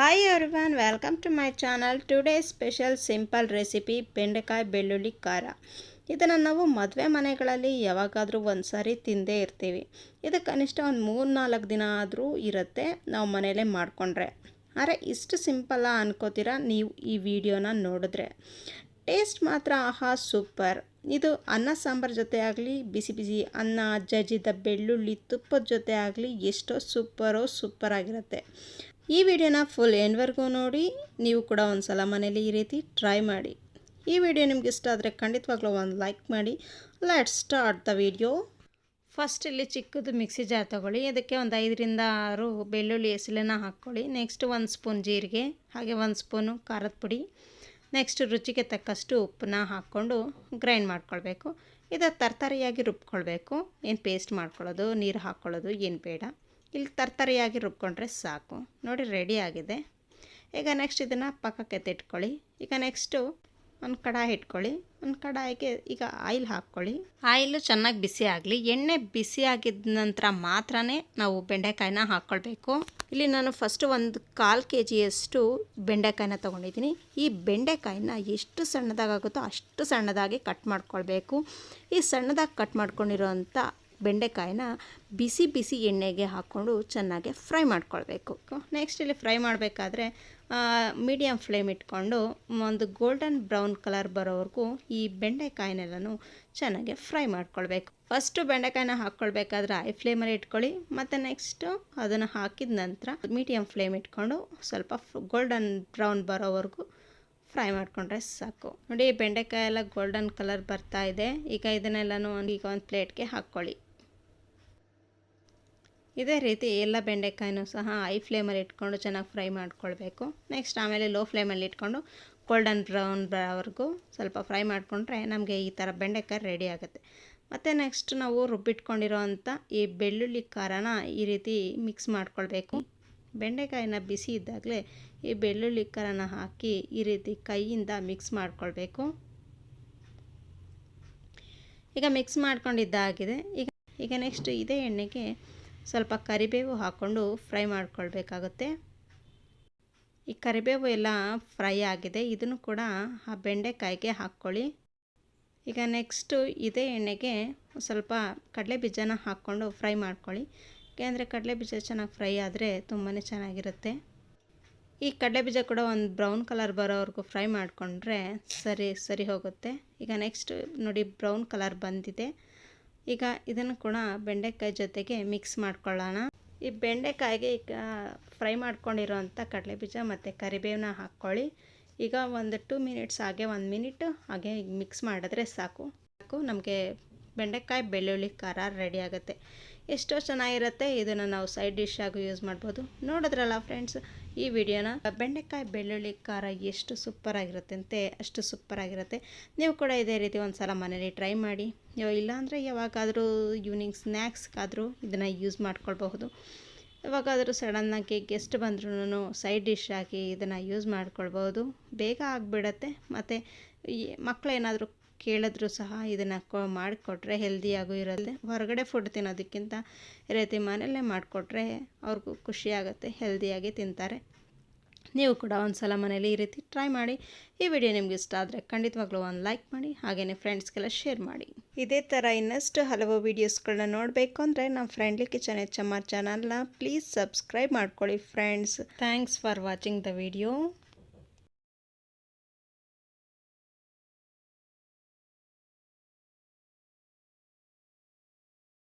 Hi everyone welcome to my channel today special simple recipe ಬೆಂಡೆಕಾಯಿ ಬೆಳ್ಳುಳ್ಳಿ ಖಾರ. ಇದನ್ನು ನಾವು ಮದುವೆ ಮನೆಗಳಲ್ಲಿ ಯಾವಾಗಾದರೂ ಒಂದು ಸಾರಿ ತಿಂದೇ ಇರ್ತೀವಿ. ಇದು ಕನಿಷ್ಠ ಒಂದು ಮೂರು ನಾಲ್ಕು ದಿನ ಆದರೂ ಇರುತ್ತೆ ನಾವು ಮನೆಯಲ್ಲೇ ಮಾಡಿಕೊಂಡ್ರೆ. ಆದರೆ ಇಷ್ಟು ಸಿಂಪಲ್ಲ ಅನ್ಕೋತೀರಾ ನೀವು ಈ ವಿಡಿಯೋನ ನೋಡಿದ್ರೆ. ಟೇಸ್ಟ್ ಮಾತ್ರ ಆಹಾ ಸೂಪರ್ ಇದು ಅನ್ನ ಸಾಂಬಾರು ಜೊತೆ ಆಗಲಿ, ಬಿಸಿ ಬಿಸಿ ಅನ್ನ, ಜಜ್ಜಿದ ಬೆಳ್ಳುಳ್ಳಿ ತುಪ್ಪದ ಜೊತೆ ಆಗಲಿ ಎಷ್ಟೋ ಸೂಪರೋ ಸೂಪರ್ ಆಗಿರುತ್ತೆ. ಈ ವಿಡಿಯೋನ ಫುಲ್ ಎಂಡ್ವರೆಗೂ ನೋಡಿ, ನೀವು ಕೂಡ ಒಂದು ಸಲ ಮನೇಲಿ ಈ ರೀತಿ ಟ್ರೈ ಮಾಡಿ. ಈ ವಿಡಿಯೋ ನಿಮ್ಗೆ ಇಷ್ಟ ಆದರೆ ಖಂಡಿತವಾಗ್ಲೂ ಒಂದು ಲೈಕ್ ಮಾಡಿ. Let start the video first ಇಲ್ಲಿ ಚಿಕ್ಕದು ಮಿಕ್ಸಿ ಜಾರ್ ತೊಗೊಳ್ಳಿ. ಅದಕ್ಕೆ ಒಂದು ಐದರಿಂದ ಆರು ಬೆಳ್ಳುಳ್ಳಿ ಎಸಲನ್ನ ಹಾಕ್ಕೊಳ್ಳಿ. ನೆಕ್ಸ್ಟ್ ಒಂದು ಸ್ಪೂನ್ ಜೀರಿಗೆ, ಹಾಗೆ ಒಂದು ಸ್ಪೂನು ಖಾರದ ಪುಡಿ. ನೆಕ್ಸ್ಟ್ ರುಚಿಗೆ ತಕ್ಕಷ್ಟು ಉಪ್ಪನ್ನ ಹಾಕ್ಕೊಂಡು ಗ್ರೈಂಡ್ ಮಾಡ್ಕೊಳ್ಬೇಕು. ಇದು ತರ್ತರಿಯಾಗಿ ರುಬ್ಕೊಳ್ಬೇಕು. ಏನು ಪೇಸ್ಟ್ ಮಾಡ್ಕೊಳ್ಳೋದು, ನೀರು ಹಾಕ್ಕೊಳ್ಳೋದು, ಏನು ಬೇಡ. ಇಲ್ಲಿ ತರ್ತರಿಯಾಗಿ ರುಬ್ಕೊಂಡ್ರೆ ಸಾಕು. ನೋಡಿ ರೆಡಿ ಆಗಿದೆ. ಈಗ ನೆಕ್ಸ್ಟ್ ಇದನ್ನು ಪಕ್ಕಕ್ಕೆ ಎತ್ತಿಟ್ಕೊಳ್ಳಿ ಈಗ ನೆಕ್ಸ್ಟು ಒಂದು ಕಡಾಯಿ ಇಟ್ಕೊಳ್ಳಿ. ಒಂದು ಕಡಾಯಿಗೆ ಈಗ ಆಯಿಲ್ ಹಾಕ್ಕೊಳ್ಳಿ. ಆಯಿಲು ಚೆನ್ನಾಗಿ ಬಿಸಿ ಆಗಲಿ. ಎಣ್ಣೆ ಬಿಸಿ ಆಗಿದ ನಂತರ ಮಾತ್ರ ನಾವು ಬೆಂಡೆಕಾಯಿನ ಹಾಕ್ಕೊಳ್ಬೇಕು. ಇಲ್ಲಿ ನಾನು ಫಸ್ಟು ಒಂದು ಕಾಲು ಕೆ ಜಿಯಷ್ಟು ಬೆಂಡೆಕಾಯಿನ ತೊಗೊಂಡಿದ್ದೀನಿ. ಈ ಬೆಂಡೆಕಾಯಿನ ಎಷ್ಟು ಸಣ್ಣದಾಗುತ್ತೋ ಅಷ್ಟು ಸಣ್ಣದಾಗಿ ಕಟ್ ಮಾಡ್ಕೊಳ್ಬೇಕು. ಈ ಸಣ್ಣದಾಗಿ ಕಟ್ ಮಾಡ್ಕೊಂಡಿರೋಂಥ ಬೆಂಡೆಕಾಯಿನ ಬಿಸಿ ಬಿಸಿ ಎಣ್ಣೆಗೆ ಹಾಕ್ಕೊಂಡು ಚೆನ್ನಾಗಿ ಫ್ರೈ ಮಾಡ್ಕೊಳ್ಬೇಕು. ನೆಕ್ಸ್ಟ್ ಇಲ್ಲಿ ಫ್ರೈ ಮಾಡಬೇಕಾದ್ರೆ ಮೀಡಿಯಮ್ ಫ್ಲೇಮ್ ಇಟ್ಕೊಂಡು ಒಂದು ಗೋಲ್ಡನ್ ಬ್ರೌನ್ ಕಲರ್ ಬರೋವರೆಗೂ ಈ ಬೆಂಡೆಕಾಯಿನೆಲ್ಲನೂ ಚೆನ್ನಾಗಿ ಫ್ರೈ ಮಾಡ್ಕೊಳ್ಬೇಕು. ಫಸ್ಟು ಬೆಂಡೆಕಾಯಿನ ಹಾಕ್ಕೊಳ್ಬೇಕಾದ್ರೆ ಐ ಫ್ಲೇಮಲ್ಲಿ ಇಟ್ಕೊಳ್ಳಿ, ಮತ್ತು ನೆಕ್ಸ್ಟು ಅದನ್ನು ಹಾಕಿದ ನಂತರ ಮೀಡಿಯಮ್ ಫ್ಲೇಮ್ ಇಟ್ಕೊಂಡು ಸ್ವಲ್ಪ ಗೋಲ್ಡನ್ ಬ್ರೌನ್ ಬರೋವರೆಗೂ ಫ್ರೈ ಮಾಡಿಕೊಂಡ್ರೆ ಸಾಕು. ನೋಡಿ ಬೆಂಡೆಕಾಯಿ ಎಲ್ಲ ಗೋಲ್ಡನ್ ಕಲರ್ ಬರ್ತಾ ಇದೆ. ಈಗ ಇದನ್ನೆಲ್ಲನೂ ಈಗ ಒಂದು ಪ್ಲೇಟ್ಗೆ ಹಾಕ್ಕೊಳ್ಳಿ. ಇದೇ ರೀತಿ ಎಲ್ಲ ಬೆಂಡೆಕಾಯಿನೂ ಸಹ ಹೈ ಫ್ಲೇಮಲ್ಲಿ ಇಟ್ಕೊಂಡು ಚೆನ್ನಾಗಿ ಫ್ರೈ ಮಾಡ್ಕೊಳ್ಬೇಕು. ನೆಕ್ಸ್ಟ್ ಆಮೇಲೆ ಲೋ ಫ್ಲೇಮಲ್ಲಿ ಇಟ್ಕೊಂಡು ಗೋಲ್ಡನ್ ಬ್ರೌನ್ ಬರೋವರೆಗೂ ಸ್ವಲ್ಪ ಫ್ರೈ ಮಾಡಿಕೊಂಡ್ರೆ ನಮಗೆ ಈ ಥರ ಬೆಂಡೆಕಾಯಿ ರೆಡಿ ಆಗುತ್ತೆ. ಮತ್ತು ನೆಕ್ಸ್ಟ್ ನಾವು ರುಬ್ಬಿಟ್ಕೊಂಡಿರೋ ಅಂಥ ಈ ಬೆಳ್ಳುಳ್ಳಿ ಖಾರನ ಈ ರೀತಿ ಮಿಕ್ಸ್ ಮಾಡ್ಕೊಳ್ಬೇಕು. ಬೆಂಡೆಕಾಯಿನ ಬಿಸಿ ಇದ್ದಾಗಲೇ ಈ ಬೆಳ್ಳುಳ್ಳಿ ಖಾರನ ಹಾಕಿ ಈ ರೀತಿ ಕೈಯಿಂದ ಮಿಕ್ಸ್ ಮಾಡ್ಕೊಳ್ಬೇಕು. ಈಗ ಮಿಕ್ಸ್ ಮಾಡ್ಕೊಂಡಿದ್ದಾಗಿದೆ. ಈಗ ಈಗ ನೆಕ್ಸ್ಟ್ ಇದೇ ಎಣ್ಣೆಗೆ ಸ್ವಲ್ಪ ಕರಿಬೇವು ಹಾಕ್ಕೊಂಡು ಫ್ರೈ ಮಾಡ್ಕೊಳ್ಬೇಕಾಗುತ್ತೆ. ಈ ಕರಿಬೇವು ಎಲ್ಲ ಫ್ರೈ ಆಗಿದೆ. ಇದನ್ನು ಕೂಡ ಆ ಬೆಂಡೆಕಾಯಿಗೆ ಹಾಕ್ಕೊಳ್ಳಿ. ಈಗ ನೆಕ್ಸ್ಟು ಇದೇ ಎಣ್ಣೆಗೆ ಸ್ವಲ್ಪ ಕಡಲೆ ಬೀಜನ ಹಾಕ್ಕೊಂಡು ಫ್ರೈ ಮಾಡ್ಕೊಳ್ಳಿ. ಯಾಕೆಂದರೆ ಕಡಲೆ ಬೀಜ ಚೆನ್ನಾಗಿ ಫ್ರೈ ಆದರೆ ತುಂಬಾ ಚೆನ್ನಾಗಿರುತ್ತೆ. ಈ ಕಡಲೆ ಬೀಜ ಕೂಡ ಒಂದು ಬ್ರೌನ್ ಕಲರ್ ಬರೋವರೆಗೂ ಫ್ರೈ ಮಾಡಿಕೊಂಡ್ರೆ ಸರಿ ಸರಿ ಹೋಗುತ್ತೆ. ಈಗ ನೆಕ್ಸ್ಟ್ ನೋಡಿ ಬ್ರೌನ್ ಕಲರ್ ಬಂದಿದೆ. ಈಗ ಇದನ್ನು ಕೂಡ ಬೆಂಡೆಕಾಯಿ ಜೊತೆಗೆ ಮಿಕ್ಸ್ ಮಾಡ್ಕೊಳ್ಳೋಣ. ಈ ಬೆಂಡೆಕಾಯಿಗೆ ಈಗ ಫ್ರೈ ಮಾಡ್ಕೊಂಡಿರೋವಂಥ ಕಡಲೆ ಬೀಜ ಮತ್ತು ಕರಿಬೇವನ್ನ ಹಾಕ್ಕೊಳ್ಳಿ. ಈಗ ಒಂದು ಟೂ ಮಿನಿಟ್ಸ್ ಹಾಗೆ, ಒಂದು ಮಿನಿಟ್ ಹಾಗೆ ಮಿಕ್ಸ್ ಮಾಡಿದ್ರೆ ಸಾಕು. ಸಾಕು, ನಮಗೆ ಬೆಂಡೆಕಾಯಿ ಬೆಳ್ಳುಳ್ಳಿ ಖಾರ ರೆಡಿ ಆಗುತ್ತೆ. ಎಷ್ಟೋ ಚೆನ್ನಾಗಿರುತ್ತೆ ಇದನ್ನು ನಾವು ಸೈಡ್ ಡಿಶ್ ಆಗಿ ಯೂಸ್ ಮಾಡ್ಬೋದು. ನೋಡಿದ್ರಲ್ಲ ಫ್ರೆಂಡ್ಸ್, ಈ ವಿಡಿಯೋನ ಬೆಂಡೆಕಾಯಿ ಬೆಳ್ಳುಳ್ಳಿ ಖಾರ ಎಷ್ಟು ಸೂಪರಾಗಿರುತ್ತೆ ಅಂತೆ, ಅಷ್ಟು ಸೂಪರ್ ಆಗಿರುತ್ತೆ. ನೀವು ಕೂಡ ಇದೇ ರೀತಿ ಒಂದು ಸಲ ಮನೇಲಿ ಟ್ರೈ ಮಾಡಿ. ಇಲ್ಲಾಂದರೆ ಯಾವಾಗಾದರೂ ಈವ್ನಿಂಗ್ ಸ್ನ್ಯಾಕ್ಸ್ಗಾದರೂ ಇದನ್ನು ಯೂಸ್ ಮಾಡ್ಕೊಳ್ಬಹುದು. ಯಾವಾಗಾದರೂ ಸಡನ್ನಾಗಿ ಗೆಸ್ಟ್ ಬಂದ್ರೂ ಸೈಡ್ ಡಿಶ್ ಆಗಿ ಇದನ್ನು ಯೂಸ್ ಮಾಡ್ಕೊಳ್ಬೋದು ಬೇಗ ಆಗಿಬಿಡತ್ತೆ. ಮತ್ತು ಈ ಮಕ್ಕಳು ಏನಾದರೂ ಕೇಳಿದ್ರು ಸಹ ಇದನ್ನು ಕೊ ಮಾಡಿಕೊಟ್ರೆ ಹೆಲ್ದಿಯಾಗೂ ಇರುತ್ತೆ. ಹೊರಗಡೆ ಫುಡ್ ತಿನ್ನೋದಕ್ಕಿಂತ ರೀತಿ ಮನೆಯಲ್ಲೇ ಮಾಡಿಕೊಟ್ರೆ ಅವ್ರಿಗೂ ಖುಷಿಯಾಗುತ್ತೆ, ಹೆಲ್ದಿಯಾಗಿ ತಿಂತಾರೆ. ನೀವು ಕೂಡ ಒಂದು ಸಲ ಮನೇಲಿ ಈ ರೀತಿ ಟ್ರೈ ಮಾಡಿ ಈ ವಿಡಿಯೋ ನಿಮ್ಗೆ ಇಷ್ಟ ಆದರೆ ಖಂಡಿತವಾಗ್ಲೂ ಒಂದು ಲೈಕ್ ಮಾಡಿ ಹಾಗೆಯೇ ಫ್ರೆಂಡ್ಸ್ಗೆಲ್ಲ ಶೇರ್ ಮಾಡಿ. ಇದೇ ಥರ ಇನ್ನಷ್ಟು ಹಲವು ವೀಡಿಯೋಸ್ಗಳನ್ನ ನೋಡಬೇಕು ಅಂದರೆ ನಮ್ಮ friendly kitchen H M R ಚಾನಲ್ನ ಪ್ಲೀಸ್ ಸಬ್ಸ್ಕ್ರೈಬ್ ಮಾಡ್ಕೊಳ್ಳಿ friends thanks for watching the video